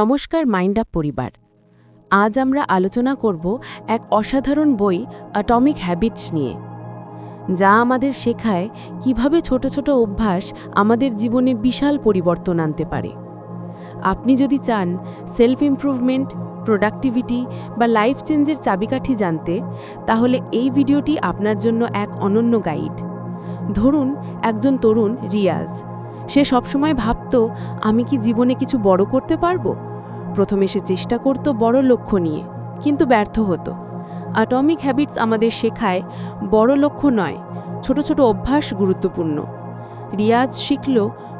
নমস্কার mind up পরিবার। আজ আমরা আলোচনা করব এক অসাধারণ বই অ্যাটমিক হ্যাবিটস নিয়ে, যা আমাদের শেখায় কীভাবে ছোট ছোট অভ্যাস আমাদের জীবনে বিশাল পরিবর্তন আনতে পারে। আপনি যদি চান সেলফ ইমপ্রুভমেন্ট প্রোডাক্টিভিটি বা লাইফ চেঞ্জের চাবিকাঠি জানতে, তাহলে এই ভিডিওটি আপনার জন্য এক অনন্য গাইড ধরুন, একজন তরুণ রিয়াজ। সে সবসময় ভাবত, আমি কি জীবনে কিছু বড় করতে পারব? প্রথমে সে চেষ্টা করত বড় লক্ষ্য নিয়ে, কিন্তু ব্যর্থ হতো। অ্যাটমিক হ্যাবিটস আমাদের শেখায়, বড় লক্ষ্য নয়, ছোট ছোট অভ্যাস গুরুত্বপূর্ণ। রিয়াজ শিখল,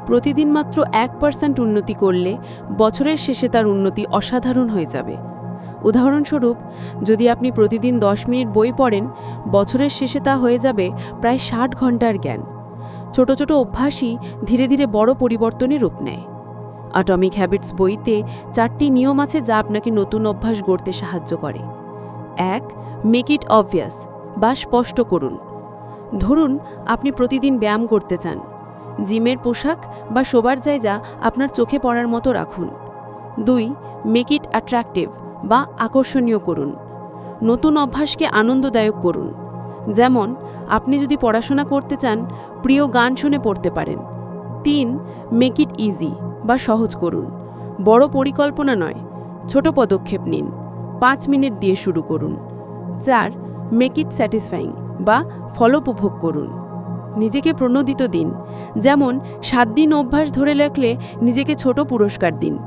প্রতিদিন মাত্র এক পার্সেন্ট উন্নতি করলে বছরের শেষে তার উন্নতি অসাধারণ হয়ে যাবে। উদাহরণস্বরূপ, যদি আপনি প্রতিদিন দশ মিনিট বই পড়েন, বছরের শেষে তা হয়ে যাবে প্রায় ষাট ঘণ্টার জ্ঞান। ছোট ছোট অভ্যাসই ধীরে ধীরে বড় পরিবর্তনে রূপ নেয়। অ্যাটমিক হ্যাবিটস বইতে চারটি নিয়ম আছে যা আপনাকে নতুন অভ্যাস গড়তে সাহায্য করে। এক মেক ইট অবভিয়াস বা স্পষ্ট করুন। ধরুন, আপনি প্রতিদিন ব্যায়াম করতে চান। জিমের পোশাক বা শোবার জায়গা আপনার চোখে পড়ার মতো রাখুন। দুই মেক ইট অ্যাট্রাকটিভ বা আকর্ষণীয় করুন। নতুন অভ্যাসকে আনন্দদায়ক করুন। যেমন, আপনি যদি পড়াশোনা করতে চান প্রিয় গান শুনে পড়তে পারেন। তিন মেক ইট ইজি বা সহজ করুন। বড় পরিকল্পনা নয়, ছোট পদক্ষেপ নিন। পাঁচ মিনিট দিয়ে শুরু করুন। চার মেক ইট স্যাটিসফাইং বা ফলোপভোগ করুন। নিজেকে প্রণোদিত দিন। যেমন, সাত দিন অভ্যাস ধরে রাখলে নিজেকে ছোট পুরস্কার দিন।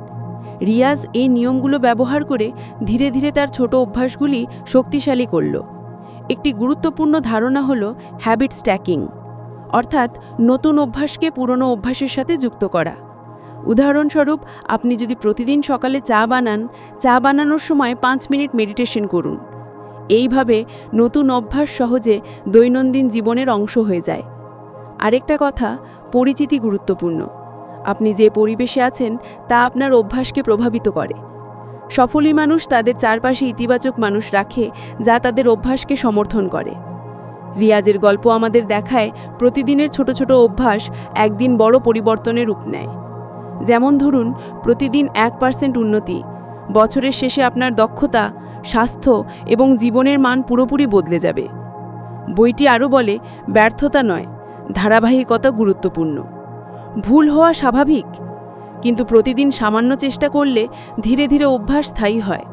রিয়াজ এই নিয়মগুলো ব্যবহার করে ধীরে ধীরে তার ছোট অভ্যাসগুলি শক্তিশালী করল। একটি গুরুত্বপূর্ণ ধারণা হল হ্যাবিট স্ট্যাকিং অর্থাৎ নতুন অভ্যাসকে পুরনো অভ্যাসের সাথে যুক্ত করা। উদাহরণস্বরূপ, আপনি যদি প্রতিদিন সকালে চা বানান, চা বানানোর সময় পাঁচ মিনিট মেডিটেশন করুন। এইভাবে নতুন অভ্যাস সহজে দৈনন্দিন জীবনের অংশ হয়ে যায়। আরেকটা কথা, পরিচিতি গুরুত্বপূর্ণ। আপনি যে পরিবেশে আছেন, তা আপনার অভ্যাসকে প্রভাবিত করে। সফলী মানুষ তাদের চারপাশে ইতিবাচক মানুষ রাখে, যা তাদের অভ্যাসকে সমর্থন করে। রিয়াজের গল্প আমাদের দেখায় প্রতিদিনের ছোট ছোট অভ্যাস একদিন বড় পরিবর্তনের রূপ নেয়। যেমন ধরুন, প্রতিদিন এক পার্সেন্ট উন্নতি, বছরের শেষে আপনার দক্ষতা, স্বাস্থ্য এবং জীবনের মান পুরোপুরি বদলে যাবে। বইটি আরও বলে, ব্যর্থতা নয়, ধারাবাহিকতা গুরুত্বপূর্ণ। ভুল হওয়া স্বাভাবিক, কিন্তু প্রতিদিন সামান্য চেষ্টা করলে ধীরে ধীরে অভ্যাস স্থায়ী হয়।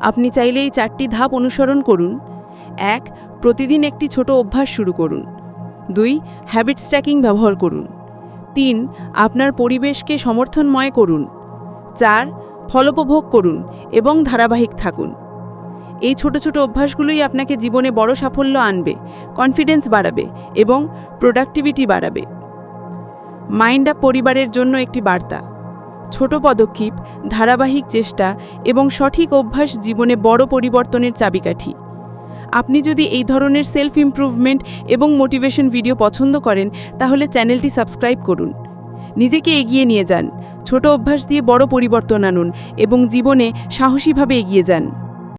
আপনি চাইলে এই চারটি ধাপ অনুসরণ করুন। এক প্রতিদিন একটি ছোট অভ্যাস শুরু করুন। দুই হ্যাবিট স্ট্যাকিং ব্যবহার করুন। তিন, আপনার পরিবেশকে সমর্থনময় করুন। চার ফলোপভোগ করুন এবং ধারাবাহিক থাকুন। এই ছোট ছোট অভ্যাসগুলোই আপনাকে জীবনে বড় সাফল্য আনবে কনফিডেন্স বাড়াবে এবং প্রোডাক্টিভিটি বাড়াবে। মাইন্ড আপ পরিবারের জন্য একটি বার্তা। ছোট পদক্ষেপ, ধারাবাহিক চেষ্টা এবং সঠিক অভ্যাস জীবনে বড় পরিবর্তনের চাবিকাঠি। আপনি যদি এই ধরনের সেলফ ইমপ্রুভমেন্ট এবং মোটিভেশন ভিডিও পছন্দ করেন, তাহলে চ্যানেলটি সাবস্ক্রাইব করুন। নিজেকে এগিয়ে নিয়ে যান, ছোট অভ্যাস দিয়ে বড় পরিবর্তন আনুন এবং জীবনে সাহসীভাবে এগিয়ে যান।